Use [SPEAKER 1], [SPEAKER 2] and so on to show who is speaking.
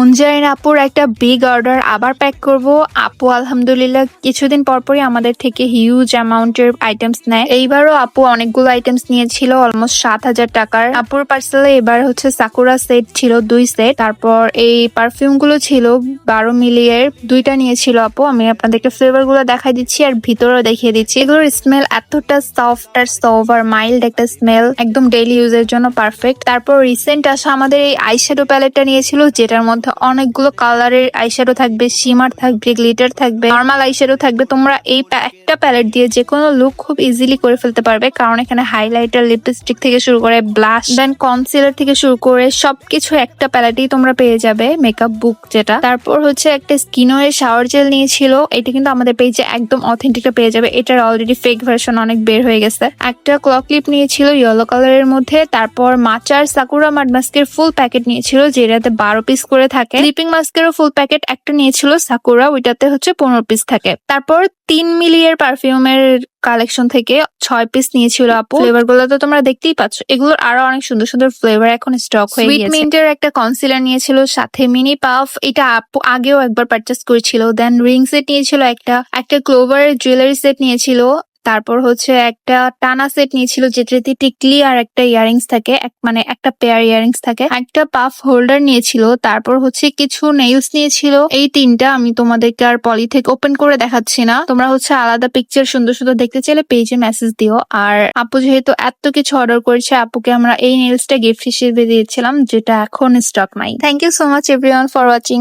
[SPEAKER 1] মুনজাইন আপুর একটা big order আবার প্যাক করব। আপু, আলহামদুলিল্লাহ, কিছুদিন পরপরই আমাদের থেকে হিউজ অ্যামাউন্টের আইটেমস নেয়। এইবারও আপু অনেকগুলো আইটেমস নিয়েছিল অলমোস্ট সাত হাজার টাকার। আপুর পার্সেলে এবার হচ্ছে সাকুরা সেট ছিল দুই সেট তারপর এই পারফিউমগুলো ছিল বারো মিলিয়ের। দুইটা নিয়েছিল আপু। আমি আপনাদেরকে ফ্লেভারগুলো দেখাই দিচ্ছি আর ভিতরেও দেখিয়ে দিচ্ছি। এগুলোর স্মেল এতটা সফট আর সভার মাইল্ড একটা স্মেল একদম ডেইলি ইউজের জন্য পারফেক্ট তারপর রিসেন্ট আসা আমাদের এই আইশ্যাডো প্যালেটটা নিয়েছিল, যেটার মধ্যে অনেকগুলো কালারের আইশ্যাডো থাকবে শিমার থাকবে গ্লিটার থাকবে নর্মাল আইশ্যাডো থাকবে। তোমরা এই একটা প্যালেট দিয়ে যে কোনো লুক খুব ইজিলি করে ফেলতে পারবে। কারণ এখানে হাইলাইটার লিপস্টিক থেকে শুরু করে ব্লাশ দেন কনসিলার থেকে শুরু করে সবকিছু একটা প্যালেটেই তোমরা পেয়ে যাবে মেকআপ বুক যেটা। তারপর হচ্ছে একটা স্কিনোয়ের শাওয়ার জেল নিয়েছিল। এটা কিন্তু আমাদের পেজে একদম অথেন্টিকটা পেয়ে যাবে। এটার অলরেডি ফেক ভার্সন অনেক বের হয়ে গেছে। একটা ক্লক ক্লিপ নিয়েছিল ইয়েলো কালারের মধ্যে। তারপর মাচার সাকুরা মাড মাস্কের ফুল প্যাকেট নিয়েছিল, যেটাতে বারো পিস করে থাকে স্লিপিং মাস্কেরও ফুল প্যাকেট একটা নিয়েছিল সাকুরা ওইটাতে হচ্ছে পনেরো পিস থাকে। তারপর তিন মিলিয়ের পারফিউমের কালেকশন থেকে ছয় পিস নিয়েছিল আপু। ফ্লেভারগুলো তো তোমরা দেখতেই পাচ্ছ। এগুলোর আরও অনেক সুন্দর সুন্দর ফ্লেভার এখন স্টক হয়ে গেছে মিন্টের একটা কনসিলার নিয়েছিল সাথে মিনি পাফ এটা আপু আগেও একবার পারচেস করেছিল। দেন রিং সেট নিয়েছিল একটা। একটা ক্লোভার জুয়েলারি সেট নিয়েছিল। তারপর হচ্ছে একটা টানা সেট নিয়েছিল যেটাতে টিকলি আর একটা ইয়ারিংস থাকে, এক মানে একটা পেয়ার ইয়ারিংস থাকে। একটা পাফ হোল্ডার নিয়েছিল, তারপর হচ্ছে কিছু নেইলস নিয়েছিল। এই তিনটা আমি তোমাদেরকে আর পলি থেকে ওপেন করে দেখাচ্ছি না। তোমরা হচ্ছে আলাদা পিকচার সুন্দর সুন্দর দেখতে চাইলে পেজে মেসেজ দিও। আর আপু যেহেতু এত কিছু অর্ডার করেছে, আপুকে আমরা এই নেইলসটা গিফট হিসেবে দিয়েছিলাম, যেটা এখন স্টক নাই। Thank you so much everyone for watching